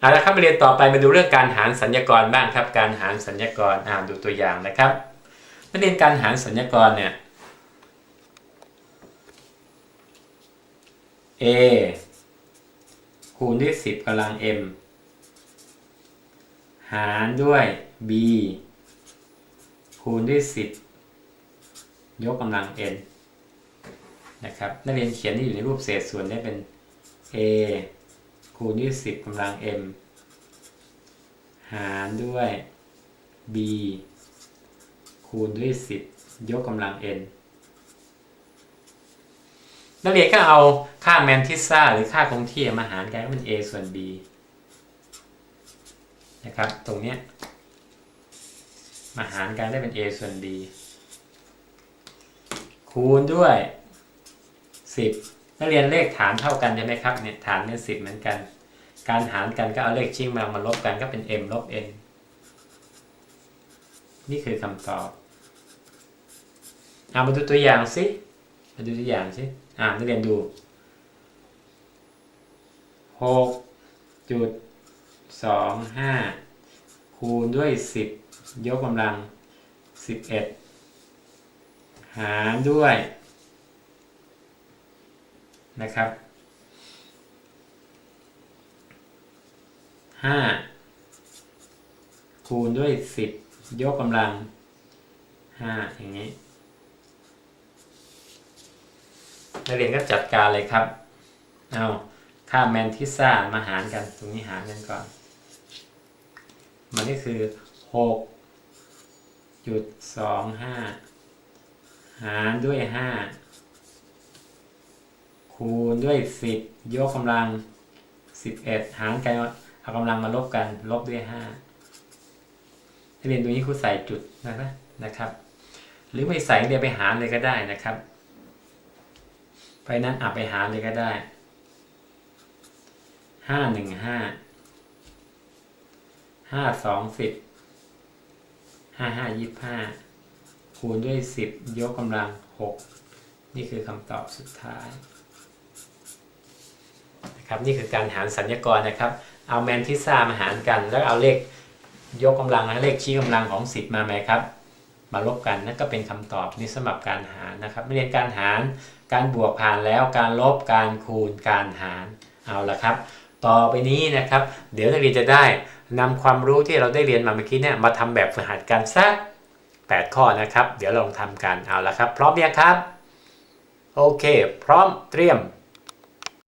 เอาละครับมาเรียนต่อไปมาดูเรื่องการหารสัญญากรบ้างครับ การหารสัญญากรอ่าดูตัวอย่างนะครับมาเรียนการหารสัญญากรเนี่ย a คูณด้วย 10กำลัง m หารด้วย b คูณด้วย 10 ยกกำลัง n นะครับนักเรียนเขียนที่อยู่ในรูปเศษส่วนได้เป็น a คูณด้วย10กำลัง m หารด้วย b คูณด้วย10ยกกำลัง n นักเรียนก็เอาค่าแมนทิสซาหรือค่าคงที่มาหารกันก็เป็น a ส่วน b นะครับ ตรงเนี้ยมาหารกันได้เป็น a ส่วน b คูณด้วย 10 นักเรียนเลขฐานเท่ากันใช่ไหมครับเนี่ยฐานเป็น10 เหมือนกัน การหารกันก็เอาเลขชิ่งมามาลบกันก็เป็น m ลบ n นี่คือคำตอบเอามาดูตัวอย่างสิมาดูตัวอย่างสิอ่านักเรียนดูหกจุดสองห้าคูณด้วยสิบยกกำลังสิบเอ็ดหารด้วยนะครับ ห้าคูณด้วยสิบยกกำลังห้าอย่างนี้นักเรียนก็จัดการเลยครับ เอาค่าแมนทิสซามาหารกัน ตรงนี้หารกันก่อน มันก็คือหกจุดสองห้าหารด้วยห้าคูณด้วยสิบยกกำลังสิบเอ็ดหารกัน เอากำลังมาลบกันลบด้วยห้านักเรียนตรงนี้ครูใส่จุดนะนะครับ หรือไม่ใส่เรียนไปหารเลยก็ได้นะครับเพราะฉะนั้นอับไปหารเลยก็ได้ห้าหนึ่งห้าห้าสองสิบห้าห้ายี่ห้าคูณด้วยสิบยกกำลังหกนี่คือคำตอบสุดท้ายนะครับนี่คือการหารสัญญากรนะครับ เอาแมนทิซ่ามาหารกัน แล้วเอาเลขยกกำลังและเลขชี้กำลังของสิบมาไหมครับ มาลบกันนั่นก็เป็นคำตอบนี่สำหรับการหารนะครับเรียนการหารการบวกผ่านแล้วการลบการคูณการหารเอาละครับ ต่อไปนี้นะครับ เดี๋ยวนักเรียนจะได้นำความรู้ที่เราได้เรียนมาเมื่อกี้เนี่ยมาทำแบบฝึกหัดกันสัก8 ข้อนะครับ เดี๋ยวลองทำกันเอาละครับ พร้อมยังครับ โอเค พร้อมเตรียม